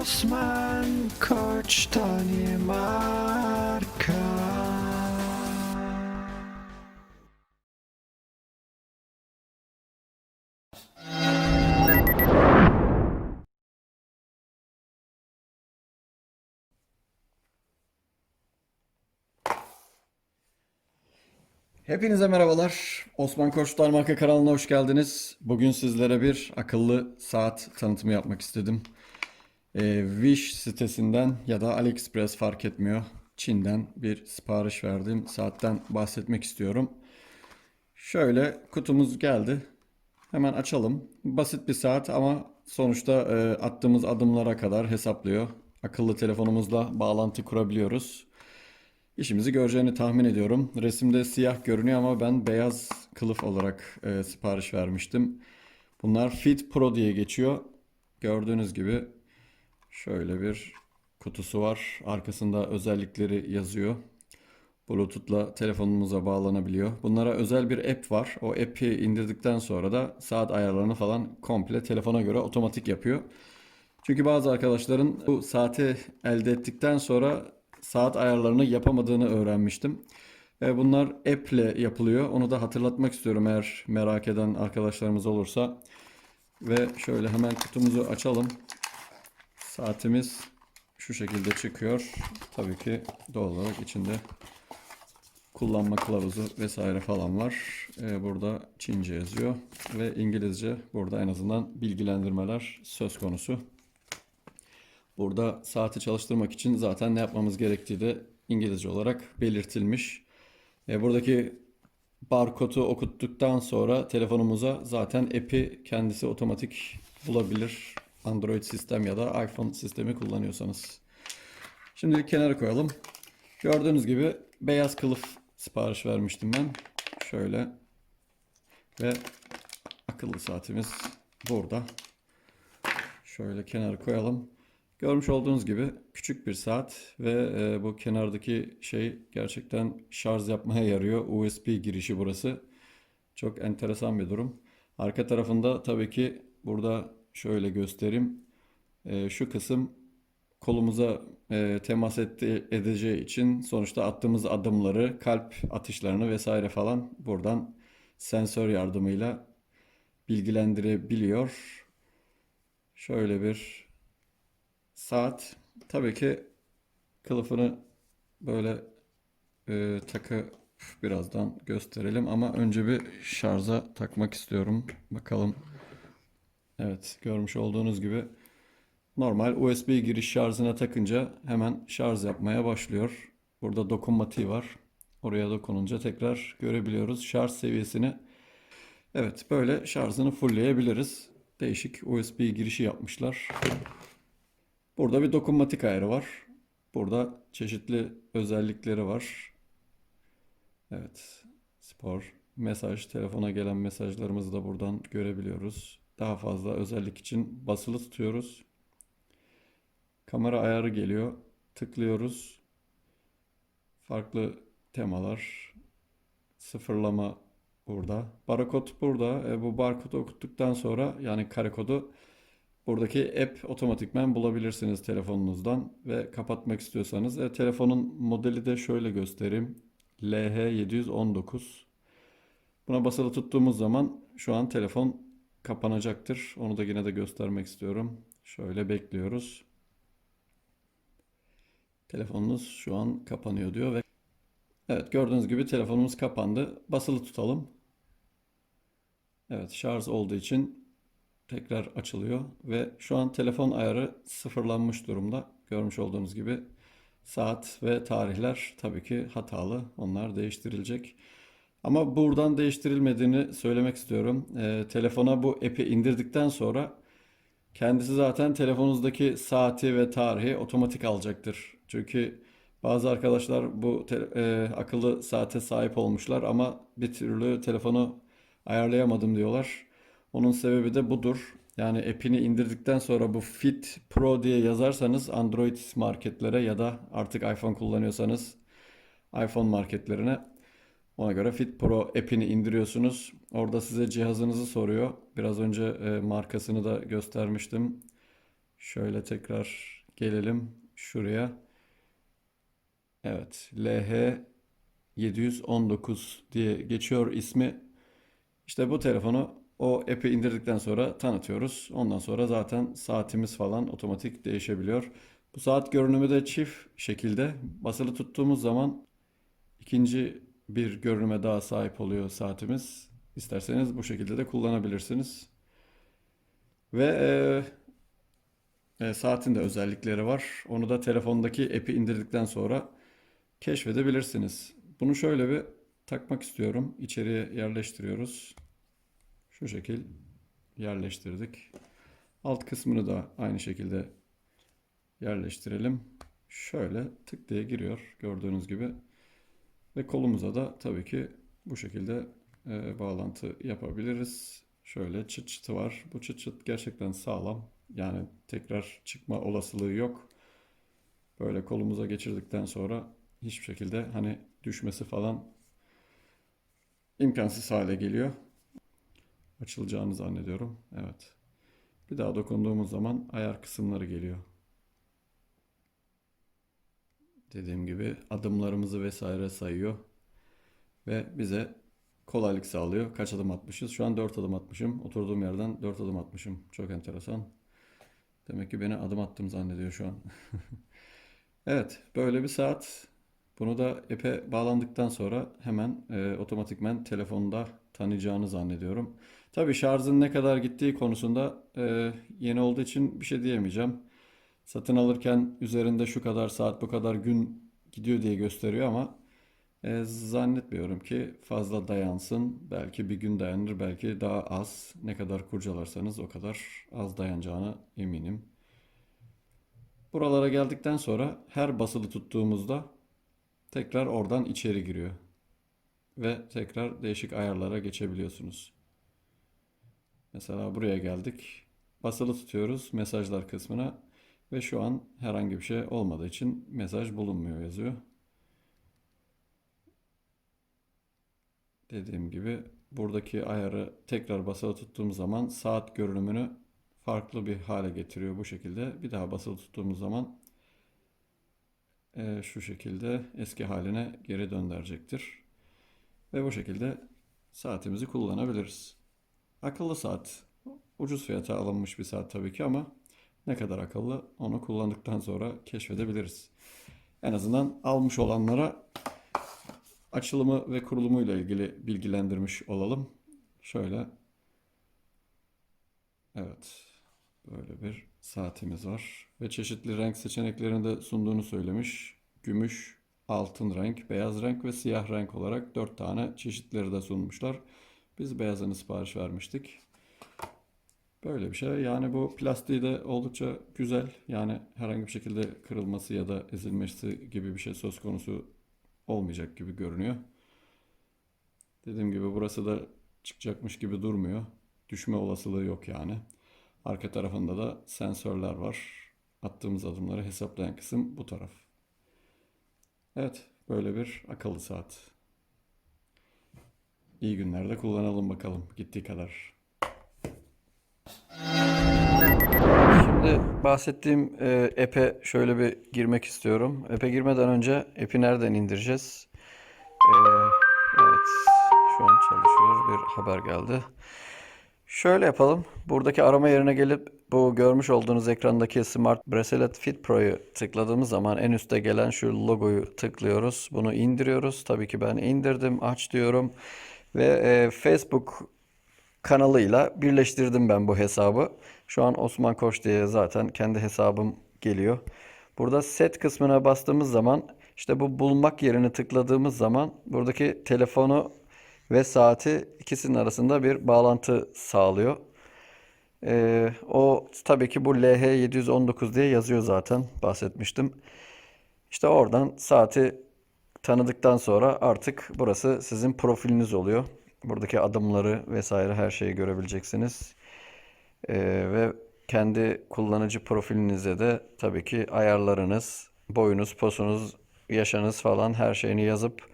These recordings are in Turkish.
Osman Koç Danimarka Hepinize merhabalar. Osman Koç Darmarka kanalına hoş geldiniz. Bugün sizlere bir akıllı saat tanıtımı yapmak istedim. Ee, Wish sitesinden ya da AliExpress fark etmiyor. Çin'den bir sipariş verdiğim saatten bahsetmek istiyorum. Şöyle kutumuz geldi. Hemen açalım. Basit bir saat ama sonuçta e, attığımız adımlara kadar hesaplıyor. Akıllı telefonumuzla bağlantı kurabiliyoruz. İşimizi göreceğini tahmin ediyorum. Resimde siyah görünüyor ama ben beyaz kılıf olarak e, sipariş vermiştim. Bunlar Fit Pro diye geçiyor. Gördüğünüz gibi şöyle bir kutusu var. Arkasında özellikleri yazıyor. Bluetooth'la telefonumuza bağlanabiliyor. Bunlara özel bir app var. O app'i indirdikten sonra da saat ayarlarını falan komple telefona göre otomatik yapıyor. Çünkü bazı arkadaşların bu saati elde ettikten sonra saat ayarlarını yapamadığını öğrenmiştim. Bunlar app ile yapılıyor. Onu da hatırlatmak istiyorum eğer merak eden arkadaşlarımız olursa. Ve şöyle hemen kutumuzu açalım. Saatimiz şu şekilde çıkıyor. Tabii ki doğal olarak içinde kullanma kılavuzu vesaire falan var. E, burada Çince yazıyor ve İngilizce burada en azından bilgilendirmeler söz konusu. Burada saati çalıştırmak için zaten ne yapmamız gerektiği de İngilizce olarak belirtilmiş. E, buradaki barkodu okuttuktan sonra telefonumuza zaten app'i kendisi otomatik bulabilir. Android sistem ya da iPhone sistemi kullanıyorsanız. Şimdi kenara koyalım. Gördüğünüz gibi beyaz kılıf sipariş vermiştim ben. Şöyle ve akıllı saatimiz burada. Şöyle kenara koyalım. Görmüş olduğunuz gibi küçük bir saat ve e, bu kenardaki şey gerçekten şarj yapmaya yarıyor. USB girişi burası. Çok enteresan bir durum. Arka tarafında tabii ki burada şöyle göstereyim. E, şu kısım kolumuza e, temas etti, edeceği için sonuçta attığımız adımları, kalp atışlarını vesaire falan buradan sensör yardımıyla bilgilendirebiliyor. Şöyle bir saat. Tabii ki kılıfını böyle e, takı birazdan gösterelim ama önce bir şarja takmak istiyorum. Bakalım. Evet, görmüş olduğunuz gibi normal USB giriş şarjına takınca hemen şarj yapmaya başlıyor. Burada dokunmatiği var. Oraya dokununca tekrar görebiliyoruz şarj seviyesini. Evet, böyle şarjını fullleyebiliriz. Değişik USB girişi yapmışlar. Burada bir dokunmatik ayarı var. Burada çeşitli özellikleri var. Evet, spor, mesaj, telefona gelen mesajlarımızı da buradan görebiliyoruz. Daha fazla özellik için basılı tutuyoruz. Kamera ayarı geliyor. Tıklıyoruz. Farklı temalar. Sıfırlama burada. Barkod burada. E, bu barkodu okuttuktan sonra yani kare kodu buradaki app otomatikmen bulabilirsiniz telefonunuzdan ve kapatmak istiyorsanız. E, telefonun modeli de şöyle göstereyim. LH719. Buna basılı tuttuğumuz zaman şu an telefon kapanacaktır. Onu da yine de göstermek istiyorum. Şöyle bekliyoruz. Telefonunuz şu an kapanıyor diyor ve Evet gördüğünüz gibi telefonumuz kapandı. Basılı tutalım. Evet şarj olduğu için tekrar açılıyor ve şu an telefon ayarı sıfırlanmış durumda. Görmüş olduğunuz gibi saat ve tarihler tabii ki hatalı. Onlar değiştirilecek. Ama buradan değiştirilmediğini söylemek istiyorum. Ee, telefona bu app'i indirdikten sonra kendisi zaten telefonunuzdaki saati ve tarihi otomatik alacaktır. Çünkü bazı arkadaşlar bu e, akıllı saate sahip olmuşlar ama bir türlü telefonu ayarlayamadım diyorlar. Onun sebebi de budur. Yani app'ini indirdikten sonra bu Fit Pro diye yazarsanız Android marketlere ya da artık iPhone kullanıyorsanız iPhone marketlerine ona göre Fit Pro app'ini indiriyorsunuz. Orada size cihazınızı soruyor. Biraz önce e, markasını da göstermiştim. Şöyle tekrar gelelim şuraya. Evet, LH 719 diye geçiyor ismi. İşte bu telefonu o app'i indirdikten sonra tanıtıyoruz. Ondan sonra zaten saatimiz falan otomatik değişebiliyor. Bu saat görünümü de çift şekilde. Basılı tuttuğumuz zaman ikinci bir görünüme daha sahip oluyor saatimiz. İsterseniz bu şekilde de kullanabilirsiniz. Ve e, e, saatin de özellikleri var. Onu da telefondaki app'i indirdikten sonra keşfedebilirsiniz. Bunu şöyle bir takmak istiyorum. İçeriye yerleştiriyoruz. Şu şekil yerleştirdik. Alt kısmını da aynı şekilde yerleştirelim. Şöyle tık diye giriyor gördüğünüz gibi. Ve kolumuza da tabii ki bu şekilde e, bağlantı yapabiliriz. Şöyle çıt çıtı var. Bu çıt çıt gerçekten sağlam. Yani tekrar çıkma olasılığı yok. Böyle kolumuza geçirdikten sonra hiçbir şekilde hani düşmesi falan imkansız hale geliyor. Açılacağını zannediyorum. Evet. Bir daha dokunduğumuz zaman ayar kısımları geliyor. Dediğim gibi adımlarımızı vesaire sayıyor. Ve bize kolaylık sağlıyor. Kaç adım atmışız? Şu an 4 adım atmışım. Oturduğum yerden 4 adım atmışım. Çok enteresan. Demek ki beni adım attım zannediyor şu an. Evet, böyle bir saat. Bunu da app'e bağlandıktan sonra hemen e, otomatikmen telefonda tanıyacağını zannediyorum. Tabii şarjın ne kadar gittiği konusunda e, yeni olduğu için bir şey diyemeyeceğim. Satın alırken üzerinde şu kadar saat bu kadar gün gidiyor diye gösteriyor ama e, zannetmiyorum ki fazla dayansın. Belki bir gün dayanır, belki daha az. Ne kadar kurcalarsanız o kadar az dayanacağına eminim. Buralara geldikten sonra her basılı tuttuğumuzda tekrar oradan içeri giriyor. Ve tekrar değişik ayarlara geçebiliyorsunuz. Mesela buraya geldik. Basılı tutuyoruz mesajlar kısmına ve şu an herhangi bir şey olmadığı için mesaj bulunmuyor yazıyor. Dediğim gibi buradaki ayarı tekrar basılı tuttuğumuz zaman saat görünümünü farklı bir hale getiriyor bu şekilde. Bir daha basılı tuttuğumuz zaman e, şu şekilde eski haline geri döndürecektir. Ve bu şekilde saatimizi kullanabiliriz. Akıllı saat. Ucuz fiyata alınmış bir saat tabii ki ama ne kadar akıllı onu kullandıktan sonra keşfedebiliriz. En azından almış olanlara açılımı ve kurulumuyla ilgili bilgilendirmiş olalım. Şöyle. Evet. Böyle bir saatimiz var. Ve çeşitli renk seçeneklerini de sunduğunu söylemiş. Gümüş, altın renk, beyaz renk ve siyah renk olarak dört tane çeşitleri de sunmuşlar. Biz beyazını sipariş vermiştik. Böyle bir şey. Yani bu plastiği de oldukça güzel. Yani herhangi bir şekilde kırılması ya da ezilmesi gibi bir şey söz konusu olmayacak gibi görünüyor. Dediğim gibi burası da çıkacakmış gibi durmuyor. Düşme olasılığı yok yani. Arka tarafında da sensörler var. Attığımız adımları hesaplayan kısım bu taraf. Evet, böyle bir akıllı saat. İyi günlerde kullanalım bakalım gittiği kadar. Bahsettiğim e, app'e şöyle bir girmek istiyorum. App'e girmeden önce app'i nereden indireceğiz? E, evet, şu an çalışıyor. Bir haber geldi. Şöyle yapalım. Buradaki arama yerine gelip bu görmüş olduğunuz ekrandaki Smart Bracelet Fit Pro'yu tıkladığımız zaman en üstte gelen şu logoyu tıklıyoruz. Bunu indiriyoruz. Tabii ki ben indirdim. Aç diyorum. Ve e, Facebook kanalıyla birleştirdim ben bu hesabı. Şu an Osman Koç diye zaten kendi hesabım geliyor. Burada set kısmına bastığımız zaman işte bu bulmak yerini tıkladığımız zaman buradaki telefonu ve saati ikisinin arasında bir bağlantı sağlıyor. Ee, o tabii ki bu LH719 diye yazıyor zaten bahsetmiştim. İşte oradan saati tanıdıktan sonra artık burası sizin profiliniz oluyor. Buradaki adımları vesaire her şeyi görebileceksiniz. Ee, ve kendi kullanıcı profilinize de tabii ki ayarlarınız, boyunuz, posunuz, yaşınız falan her şeyini yazıp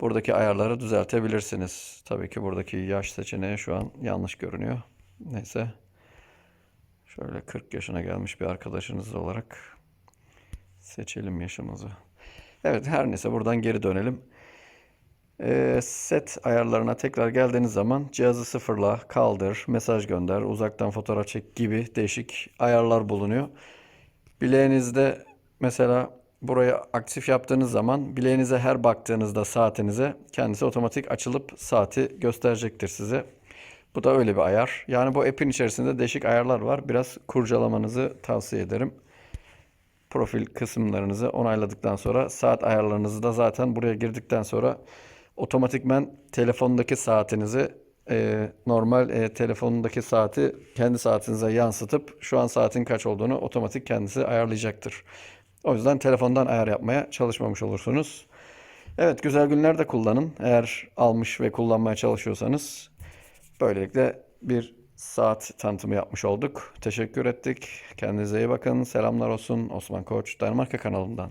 buradaki ayarları düzeltebilirsiniz. Tabii ki buradaki yaş seçeneği şu an yanlış görünüyor. Neyse. Şöyle 40 yaşına gelmiş bir arkadaşınız olarak seçelim yaşımızı. Evet her neyse buradan geri dönelim. Ee, set ayarlarına tekrar geldiğiniz zaman cihazı sıfırla, kaldır, mesaj gönder, uzaktan fotoğraf çek gibi değişik ayarlar bulunuyor. Bileğinizde mesela burayı aktif yaptığınız zaman bileğinize her baktığınızda saatinize kendisi otomatik açılıp saati gösterecektir size. Bu da öyle bir ayar. Yani bu app'in içerisinde değişik ayarlar var. Biraz kurcalamanızı tavsiye ederim profil kısımlarınızı onayladıktan sonra saat ayarlarınızı da zaten buraya girdikten sonra otomatikmen telefondaki saatinizi e, normal e, telefonundaki saati kendi saatinize yansıtıp şu an saatin kaç olduğunu otomatik kendisi ayarlayacaktır. O yüzden telefondan ayar yapmaya çalışmamış olursunuz. Evet güzel günlerde kullanın. Eğer almış ve kullanmaya çalışıyorsanız böylelikle bir saat tanıtımı yapmış olduk. Teşekkür ettik. Kendinize iyi bakın. Selamlar olsun Osman Koç Danimarka kanalından.